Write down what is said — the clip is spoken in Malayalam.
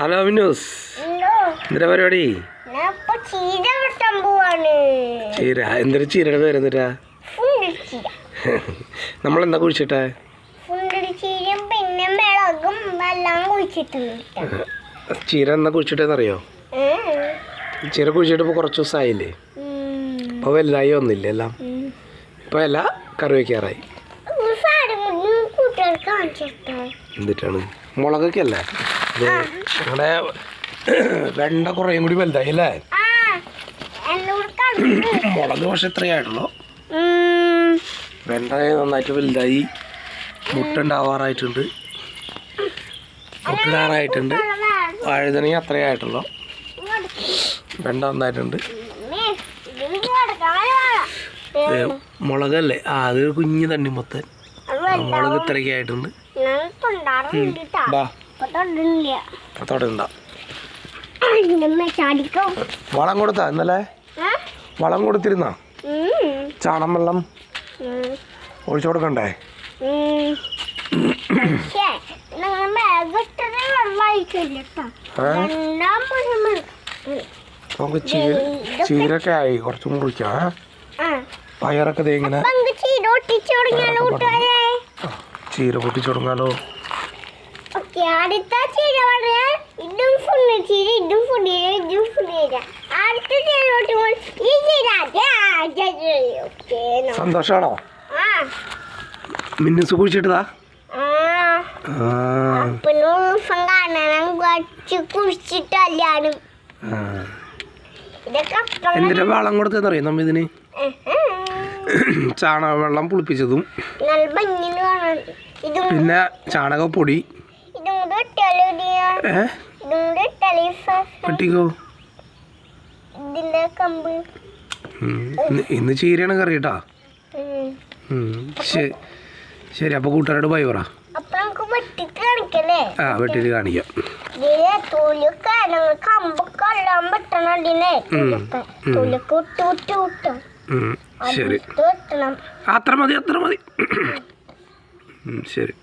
ഹലോ വിനൂസ്. എന്താ? പരിപാടി? ചീര എന്തൊരു ചീരയുടെ പേര് എന്തിട്ടാ നമ്മൾ നമ്മളെന്താ കുഴിച്ചിട്ടെ? ചീര എന്നാ കുഴിച്ചിട്ടെന്നറിയോ? ചീര കുഴിച്ചിട്ട് ഇപ്പോൾ കുറച്ച് ദിവസമായില്ലേ ഇപ്പോൾ വലുതായി ഒന്നില്ല എല്ലാം? ഇപ്പോൾ എല്ലാ കറി വയ്ക്കാറായി കാണിച്ചിട്ടോ എന്നിട്ടാണ് മുളകൊക്കെ അല്ലേ? ഞങ്ങളുടെ വെണ്ട കുറേയും കൂടി വലുതായി അല്ലേ? മുളക് പക്ഷെ ഇത്രയായിട്ടുള്ളൂ വെണ്ട നന്നായിട്ട് വലുതായി മുട്ട ഉണ്ടാവാറായിട്ടുണ്ട് മുട്ടിടാറായിട്ടുണ്ട്. വഴുതനങ്ങ അത്രയായിട്ടുള്ളൂ വെണ്ട നന്നായിട്ടുണ്ട്. മുളകല്ലേ? ആ അത് കുഞ്ഞു തണ്ണി മൊത്തം മുളക് ഇത്രയൊക്കെ ആയിട്ടുണ്ട്. ബാ. വളം കൊടുത്താ ഇന്നലെ? വളം കൊടുത്തിരുന്ന? ചാണം വെള്ളം? ഒഴിച്ചു കൊടുക്കണ്ടേ? നമുക്ക് ചീര ചീരൊക്കെ ആയി കുറച്ചും? ആ. പയറൊക്കെ ഇങ്ങനെ ചീര പൊട്ടിച്ചു തുടങ്ങിയാലോ ചീര ചീര ഇതും ചീര ഇതും അടുത്ത ഈ ചീര സന്തോഷാണോ? ആ. മിന്നസ് കുഴിച്ചിട്ടതാ? ആ. ആ, അപ്പനും ദിവസം കാണാൻ കുറച്ച് കുഴിച്ചിട്ടല്ലാണ് ആ. ഇതൊക്കെ അപ്പം എന്തിനാ വളം കൊടുത്തെന്നറിയാം നമ്മ ഇതിന്? ചാണക വെള്ളം പുളിപ്പിച്ചതും. പിന്നെ ചാണകപ്പൊടി. പെട്ടിക്കോ. ഇന്ന് ചീരയാണ് കറി കേട്ടാ. ശരി അപ്പൊ കൂട്ടുകാരോട് ബൈ പറ. വെട്ടിട്ട് ആ വെട്ടി കാണിക്കാം. ശരി. അത്ര മതി അത്ര മതി. ശരി.